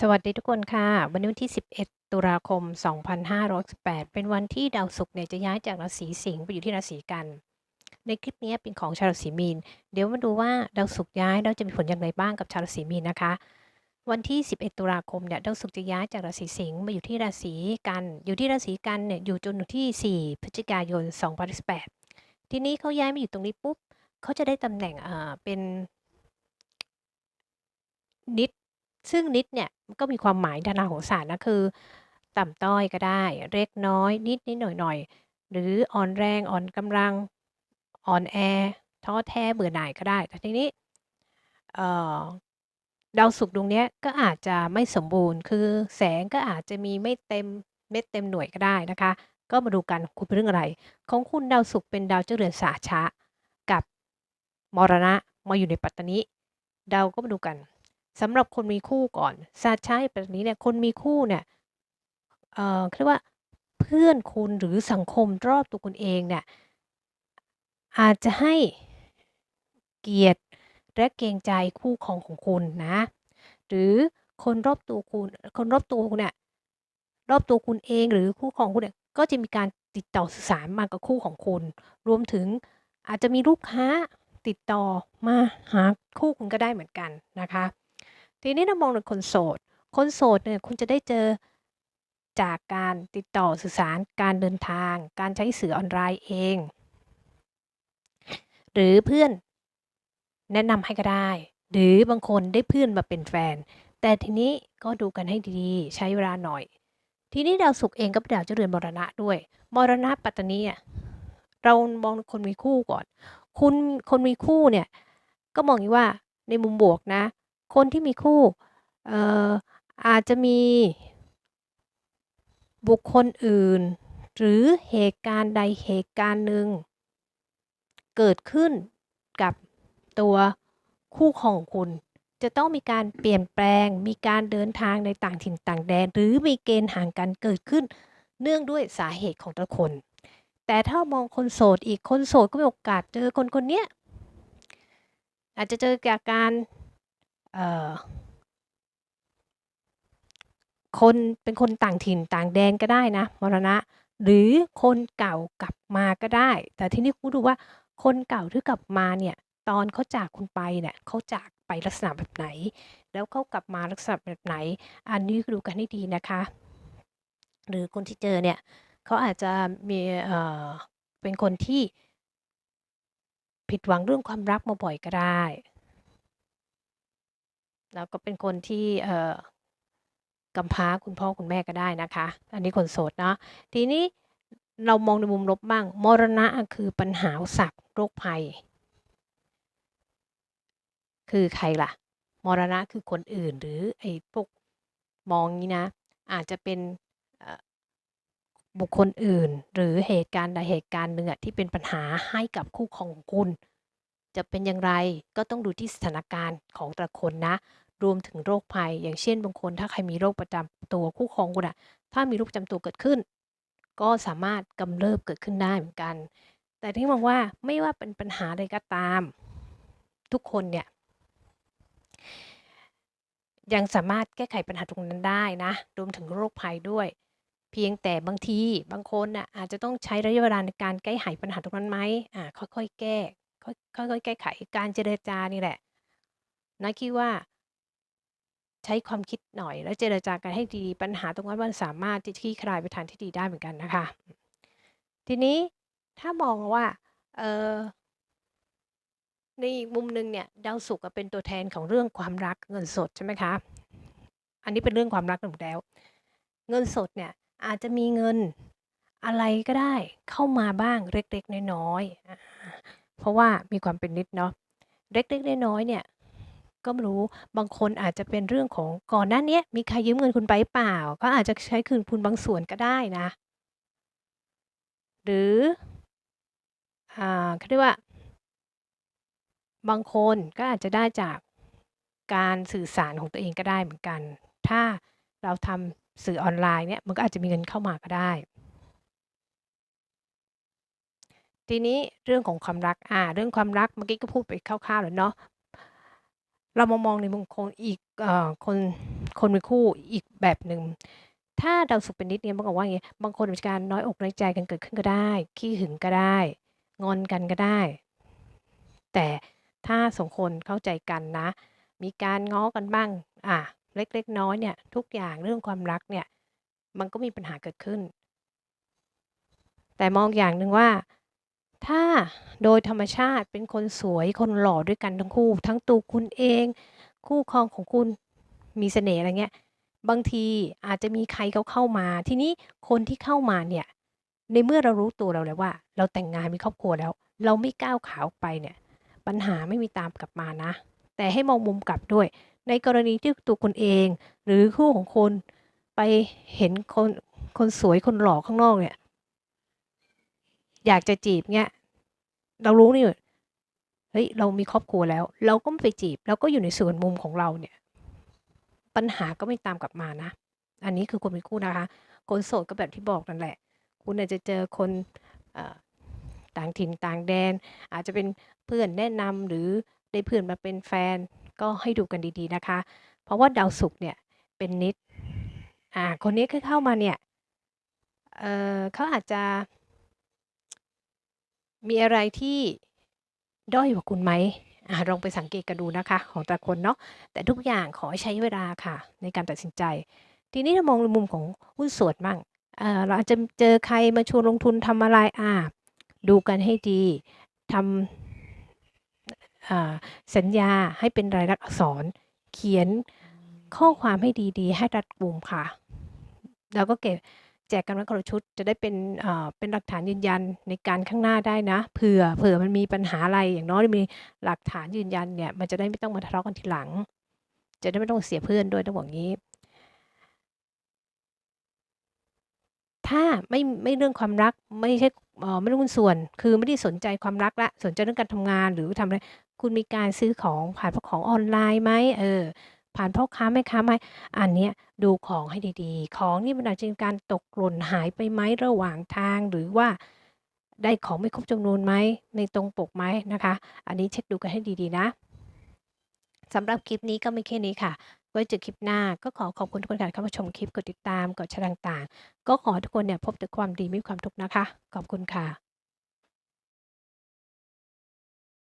สวัสดีทุกคนค่ะ วันนี้วันที่ 11 ตุลาคม 2518เป็นวันที่ดาวศุกร์เนี่ยจะย้ายจากราศีสิงห์ไปอยู่ที่ราศีกัน ในคลิปนี้เป็นของชาวราศีมีน เดี๋ยวมาดูว่าดาวศุกร์ย้ายแล้วจะมีผลอย่างไรบ้างกับชาวราศีมีนนะคะ วันที่ 11 ตุลาคมเนี่ยดาวศุกร์จะย้ายจากราศีสิงห์มาอยู่ที่ราศีกัน อยู่ที่ราศีกันเนี่ยอยู่จนถึงที่ 4 พฤศจิกายน 2018 ทีนี้เขาย้ายมาอยู่ตรงนี้ปุ๊บเขาจะได้ตำแหน่งเอ่อเป็นนิดซึ่งนิดเนี่ย ก็มีความหมายทางโหราศาสตร์นะคือ ต่ำต้อยก็ได้เล็กน้อย นิดนิดหน่อยหน่อยหรืออ่อนแรงอ่อนกำลังอ่อนแอท้อแท้เบื่อหน่ายก็ได้ แต่ทีนี้เดาวศุกร์ดวงนี้ก็อาจจะไม่สมบูรณ์ คือแสงก็อาจจะมีไม่เต็มเม็ดเต็มหน่วยก็ได้นะคะ ก็มาดูกันคุณเป็นเรื่องอะไร ของคุณดาวศุกร์เป็นดาวเจ้าเรือนสาชะ กับมรณะมาอยู่ในปัตตานีดาวก็มาดูกัน สำหรับคนมีคู่ก่อนซาชาแบบนี้เนี่ยคนมีคู่เนี่ยเอ่อเรียกว่าเพื่อนคุณหรือสังคมรอบตัวคุณเองเนี่ยอาจจะให้เกียรติและเกรงใจคู่ครองของคุณนะ หรือคนรอบตัวคุณคนรอบตัวคุณเนี่ยรอบตัวคุณเองหรือคู่ครองคุณเนี่ยก็จะมีการติดต่อสื่อสารมากับคู่ของคุณ รวมถึงอาจจะมีลูกค้าติดต่อมาหาคู่คุณก็ได้เหมือนกันนะคะ ทีนี้เรามองในคนโสด คนโสดเนี่ยคุณจะได้เจอจากการติดต่อสื่อสารการเดินทาง การใช้สื่อออนไลน์เอง หรือเพื่อนแนะนำให้ก็ได้ หรือบางคนได้เพื่อนมาเป็นแฟน แต่ทีนี้ก็ดูกันให้ดีๆ ใช้เวลาหน่อย ทีนี้ดาวศุกร์เองก็เป็นดาวเจ้าเรือนมรณะด้วย มรณะปัตตานีอะเรามองคนมีคู่ก่อน คุณคนมีคู่เนี่ย ก็มองว่าในมุมบวกนะ คนที่มีคู่เอ่ออาจจะมีบุคคลอื่น หรือเหตุการณ์ใดเหตุการณ์หนึ่ง เกิดขึ้นกับตัวคู่ของคุณ จะต้องมีการเปลี่ยนแปลง มีการเดินทางในต่างถิ่นต่างแดน หรือมีเกณฑ์ห่างกันเกิดขึ้น เนื่องด้วยสาเหตุของแต่ละคน แต่ถ้ามองคนโสดอีกคนโสดก็มีโอกาสเจอคนคนนี้อาจจะเจอจากการ คนเป็นคนต่างถิ่นต่างแดนก็ได้นะมรณะ หรือคนเก่ากลับมาก็ได้ แต่ที่นี่คุณดูว่าคนเก่าที่กลับมาเนี่ยตอนเขาจากคุณไปเนี่ยเขาจากไปลักษณะแบบไหน แล้วเขากลับมาลักษณะแบบไหน อันนี้ดูกันให้ดีนะคะ หรือคนที่เจอเนี่ยเขาอาจจะมีเอ่อเป็นคนที่ผิดหวังเรื่องความรักมาบ่อยก็ได้ แล้วก็เป็นคนที่เอ่อกำพร้าคุณพ่อคุณแม่ก็ได้นะคะ อันนี้คนโสดเนาะทีนี้เรามองในมุมลบบ้าง มรณะคือปัญหาสักโรคภัย คือใครล่ะ มรณะคือคนอื่นหรือไอ้พวกมองนี้นะ อาจจะเป็นบุคคลอื่น หรือเหตุการณ์ใดเหตุการณ์หนึ่งที่เป็นปัญหาให้กับคู่ของคุณ จะเป็นอย่างไรก็ต้องดูที่สถานการณ์ของแต่ละคนนะ รวมถึงโรคภัย อย่างเช่นบางคนถ้าใครมีโรคประจำตัวคู่ครองคุณอะถ้ามีโรคประจำตัวเกิดขึ้น ก็สามารถกำเริบเกิดขึ้นได้เหมือนกัน แต่ที่มองว่าไม่ว่าเป็นปัญหาใดก็ตาม ทุกคนเนี่ยยังสามารถแก้ไขปัญหาตรงนั้นได้นะรวมถึงโรคภัยด้วย เพียงแต่บางทีบางคนน่ะอาจจะต้องใช้ระยะเวลาในการแก้ไขปัญหาตรงนั้นไหมอ่าค่อยๆแก้ค่อยๆแก้ไขการเจรจานี่แหละนะคิดว่า ใช้ความคิดหน่อย แล้วเจรจากันให้ดีปัญหาตรงนั้นมันสามารถที่ที่คลายไปทางที่ดีได้เหมือนกันนะคะ ทีนี้ถ้ามองว่าเออในมุมหนึ่งเนี่ยดาวศุกร์เป็นตัวแทนของเรื่องความรักเงินสดใช่ไหมคะ อันนี้เป็นเรื่องความรักหนึ่งแล้ว เงินสดเนี่ยอาจจะมีเงินอะไรก็ได้เข้ามาบ้างเล็กๆน้อยๆเพราะว่ามีความเป็นนิดเนาะเล็กๆน้อยๆเนี่ย ก็ไม่รู้ บางคนอาจจะเป็นเรื่องของก่อนหน้านี้มีใครยืมเงินคุณไปเปล่า ก็อาจจะใช้คืนคุณบางส่วนก็ได้นะ หรือ อ่าเขาเรียกว่า บางคนก็อาจจะได้จากการสื่อสารของตัวเองก็ได้เหมือนกัน ถ้าเราทำสื่อออนไลน์เนี่ย มันก็อาจจะมีเงินเข้ามาก็ได้ ทีนี้เรื่องของความรัก อ่า เรื่องความรักเมื่อกี้ก็พูดไปคร่าวๆแล้วเนาะ เรามามองในมุมคนอีกอคนคนมีคู่อีกแบบหนึ่งถ้าดาวศุกร์เป็นนิดเนี่ยบางบอกว่าอย่างงี้บางคนมีการน้อยอกน้อยใจกันเกิดขึ้นก็ได้ ขี้หึงก็ได้ งอนกันก็ได้ แต่ถ้าสองคนเข้าใจกันนะ มีการง้อกันบ้าง อะเล็กๆน้อยเนี่ย ทุกอย่างเรื่องความรักเนี่ย มันก็มีปัญหาเกิดขึ้น แต่มองอย่างหนึ่งว่า ถ้าโดยธรรมชาติเป็นคนสวยคนหล่อด้วยกันทั้งคู่ ทั้งตัวคุณเอง คู่ครองของคุณมีเสน่ห์อะไรเงี้ย บางทีอาจจะมีใครเขาเข้ามา ทีนี้คนที่เข้ามาเนี่ย ในเมื่อเรารู้ตัวเราแล้วว่า เราแต่งงานมีครอบครัวแล้ว เราไม่ก้าวขาออกไปเนี่ย ปัญหาไม่มีตามกลับมานะ แต่ให้มองมุมกลับด้วย ในกรณีที่ตัวคุณเอง หรือคู่ของคุณไปเห็นคนคนสวยคนหล่อข้างนอกเนี่ย อยากจะจีบเนี่ยเรารู้นี่เฮ้ยเรามีครอบครัวแล้ว เราก็ไม่ไปจีบเราก็อยู่ในส่วนมุมของเราเนี่ย ปัญหาก็ไม่ตามกลับมานะ อันนี้คือคนมีคู่นะคะ คนโสดก็แบบที่บอกนั่นแหละ คุณอาจจะเจอคนอต่างถิ่นต่างแดน อาจจะเป็นเพื่อนแนะนำหรือได้เพื่อนมาเป็นแฟนก็ให้ดูกันดีๆนะคะ เพราะว่าดาวศุกร์เนี่ยเป็นนิดอ่าคนนี้คือเข้ามาเนี่ยเออเขาอาจจะ มีอะไรที่ด้อยกว่าคุณไหมอลองไปสังเกตกันดูนะคะ ของแต่คนเนาะแต่ทุกอย่างขอใช้เวลาค่ะ ในการตัดสินใจ ทีนี้ถ้ามองในมุมของหุ้นส่วนบ้างเเราอาจจะเจอใครมาชวนลงทุนทำอะไรอ่าดูกันให้ดีทำสัญญาให้เป็นรายลักษณ์อักษร เขียนข้อความให้ดีๆ ให้รัดกุมค่ะ แล้วก็เก็บ แจกกันไว้คนละชุด จะได้เป็นเอ่อเป็นหลักฐานยืนยันในการข้างหน้าได้นะเผื่อเผื่อมันมีปัญหาอะไรอย่างน้อยมีหลักฐานยืนยันเนี่ยมันจะได้ไม่ต้องมาทะเลาะกันทีหลัง จะได้ไม่ต้องเสียเพื่อนด้วยต้องบอกงี้ ถ้าไม่ไม่เรื่องความรักไม่ใช่เออไม่รู้หุ้นส่วน คือไม่ได้สนใจความรักละสนใจเรื่องการทำงานหรือทำอะไรคุณมีการซื้อของผ่านพวกของออนไลน์ไหมเออ ผ่านพ่อค้าแม่ค้าไหมอันเนี้ยดูของให้ดีๆ ของนี่มันอาจจะเป็นการตกหล่นหายไปไหมระหว่างทางหรือว่าได้ของไม่ครบจำนวนไหมในตรงปกไหมนะคะ อันนี้เช็คดูกันให้ดีๆนะสำหรับคลิปนี้ก็ไม่แค่นี้ค่ะ ไว้เจอคลิปหน้าก็ขอขอบคุณทุกคนที่เข้ามาชมคลิปกดติดตามกดแชร์ต่างๆ ก็ขอทุกคนเนี่ยพบแต่ความดีไม่มีความทุกข์นะคะ ขอบคุณค่ะ